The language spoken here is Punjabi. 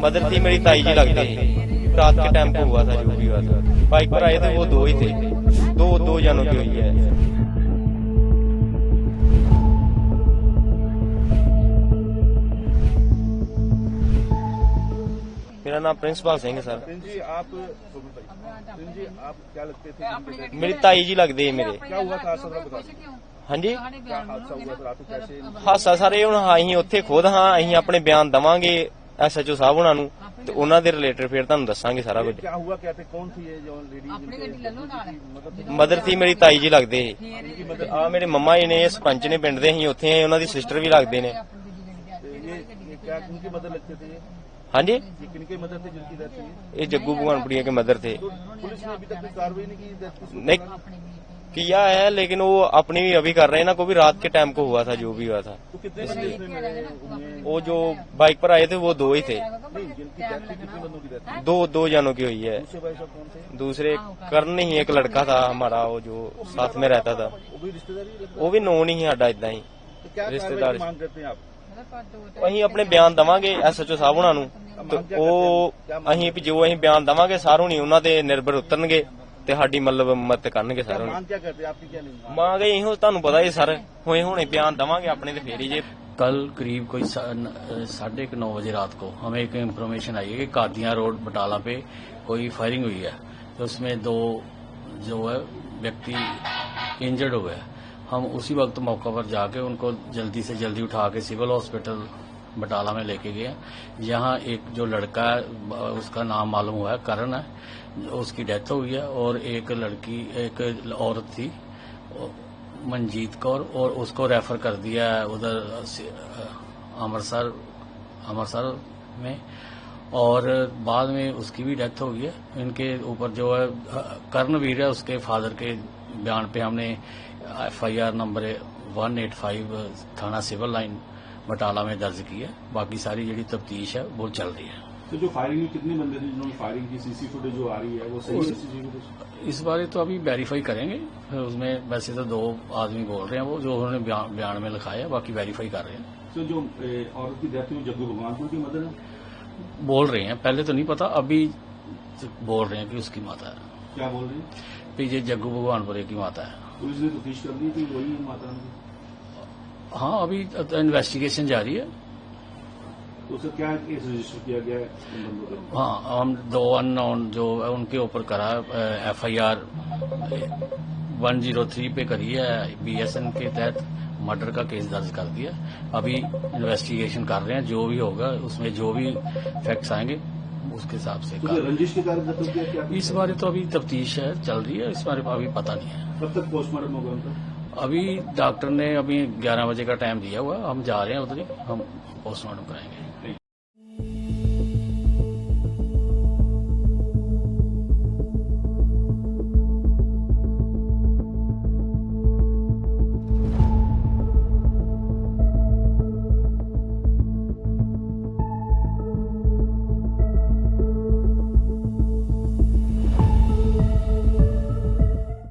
मदर थी मेरी ताई जी लगते हैं रात के टाइम को हुआ था जो भी हुआ था बाइक पर आए थे वो दो ही थे दो दो जनों की हुई है मेरा नाम प्रिंसिपल सिंह है सर सिंह जी आप सिंह जी आप क्या लगते थे जिनके साथ- मेरी ताई जी लगते हैं मेरे क्या हुआ था हादसा थोड़ा बता दीजिए। ਹਾਂਜੀ क्या हादसा हुआ था रात को कैसे ਹਾਸਾ ਸਾਰੇ ਹੁਣ ਹਾਂ ਅਸੀਂ ਉੱਥੇ ਖੁਦ ਹਾਂ ਅਸੀਂ ਆਪਣੇ ਬਿਆਨ ਦਵਾਂਗੇ ਐਸਐਚਓ ਸਾਹਿਬ ਉਹਨਾਂ ਨੂੰ ਤੇ ਉਹਨਾਂ ਦੇ ਰਿਲੇਟਡ ਫਿਰ ਤੁਹਾਨੂੰ ਦੱਸਾਂਗੇ ਸਾਰਾ ਕੁਝ क्या हुआ क्या थे कौन थी ये जो लेडी ਆਪਣੀ ਗੱਡੀ ਲੈ ਲਓ ਨਾਲ मतलब ਮਦਰ ਸੀ ਮੇਰੀ ਤਾਈ ਜੀ ਲੱਗਦੇ ਸੀ ਆ ਮੇਰੇ ਮੰਮਾ ਜੀ ਨੇ ਇਹ ਸਰਪੰਚ ਨੇ ਪਿੰਡ ਦੇ ਅਸੀਂ ਉੱਥੇ ਆਏ ਉਹਨਾਂ ਦੀ ਸਿਸਟਰ ਵੀ ਲੱਗਦੇ ਨੇ ये ये क्या किनकी मदद लगते थे ये ਹਾਂਜੀ ये किनकी मदद थी जिनकी डेथ हुई ਇਹ जग्गू भगवानपुरिया के मदर थे तो पुलिस ने अभी तक कोई कार्रवाई नहीं की डेथ की नहीं किया है लेकिन वो अपनी भी अभी कर रहे हैं ना को भी रात के टाइम को हुआ था जो भी हुआ था तो कितने बंदे इसमें मिले उनमें वो जो बाइक पर आए थे वो दो ही थे नहीं जिनकी डेथ थी कितने बंदों की डेथ थी दो दो जनों की हुई है दूसरे भाई साहब कौन थे दूसरे करण ही एक लड़का था हमारा वो जो साथ में रहता था वो भी रिश्तेदारी लगता ਉਹ ਵੀ ਨੋਨ ਹੀ ਸਾਡਾ ਇਦਾਂ ਹੀ तो क्या रिश्तेदार- कार्रवाई की मांग करते हैं आप ਅਸੀਂ ਆਪਣੇ ਬਿਆਨ ਦਵਾਂਗੇ ਐਸਐਚਓ ਸਾਹਿਬ ਉਹਨਾਂ ਨੂੰ ਤੇ ਉਹ ਅਸੀਂ ਵੀ ਜੋ ਅਸੀਂ ਬਿਆਨ ਦਵਾਂਗੇ ਸਾਰੋਂ ਨਹੀਂ ਉਹਨਾਂ ਤੇ ਨਿਰਭਰ ਉਤਰਨਗੇ ਤੇ ਸਾਡੀ ਮਤਲਬ ਮਦਦ ਕਰਨਗੇ क्या ਸਾਰੋਂ मांग क्या करते हैं आपकी क्या नहीं ਮੰਗ ਇਹੋ ਤੁਹਾਨੂੰ ਪਤਾ ਹੀ ਸਰ ਹੋਏ ਹੁਣੇ ਬਿਆਨ ਦਵਾਂਗੇ ਆਪਣੇ ਤੇ ਫੇਰ ਹੀ ਜੇ कल करीब कोई सा- न- साढ़े नौ बजे रात को हमें एक इन्फॉर्मेशन आई है कि कादियां रोड बटाला पे कोई फायरिंग हुई है तो उसमें दो जो है व्यक्ति इंजर्ड हो गए हम उसी वक्त मौका पर जाके उनको जल्दी से जल्दी उठा के सिविल हॉस्पिटल بٹالہ میں لے کے گیا۔ یہاں ایک جو لڑکا ہے، اس کا نام معلوم ہوا ہے، کرن ہے۔ اس کی ڈیتھ ہوئی ہے اور ایک لڑکی، ایک عورت تھی، منجیت کور، اور اس کو ریفر کر دیا ہے ادھر امرسر امرسر میں۔ اور بعد میں اس کی بھی ڈیتھ ہو گئی ہے۔ ان کے اوپر جو ہے، کرن ویر ہے، اس کے فادر کے بیان پہ ہم نے F I R number one eight five تھانہ سول لائن بٹالہ میں درج کی ہے۔ باقی ساری جڑی تفتیش ہے وہ چل رہی ہے۔ تو جو فائرنگ کتنے بندے تھے جنہوں نے فائرنگ کی؟ سی سی فوٹیج جو آ رہی ہے وہ صحیح اس بارے تو ابھی ویریفائی کریں گے۔ اس میں ویسے تو دو آدمی بول رہے ہیں وہ جو انہوں نے بیان میں لکھایا ہے باقی ویریفائی کر رہے ہیں۔ تو جو عورت کی ڈیتھ ہوئی جگو بھگوان پور کی مدر ہے؟ بول رہے ہیں۔ پہلے تو نہیں پتا ابھی بول رہے ہیں کہ اس کی ماتا ہے۔ کیا بول رہے ہیں؟ کہ یہ جگو بھگوان پورے کی ماتا ہے۔ پولیس نے تفتیش کر دی کہ وہی ماتا ہاں ابھی انویسٹیگیشن جاری ہے۔ ہاں ہم دو ان نون جو ان کے اوپر کرا F I R one zero three پہ کری ہے۔ بی ایس این کے تحت مرڈر کا کیس درج کر دیا۔ ابھی انویسٹیگیشن کر رہے ہیں جو بھی ہوگا اس میں جو بھی فیکٹس آئیں گے اس کے حساب سے اس بارے تو ابھی تفتیش ہے چل رہی ہے اس بارے ابھی پتہ نہیں ہے۔ کب تک پوسٹ مارٹم ہوگا ابھی ڈاکٹر نے ابھی گیارہ بجے کا ٹائم دیا ہوا ہم جا رہے ہیں ادھر ہم پوسٹ مارٹم کرائیں گے۔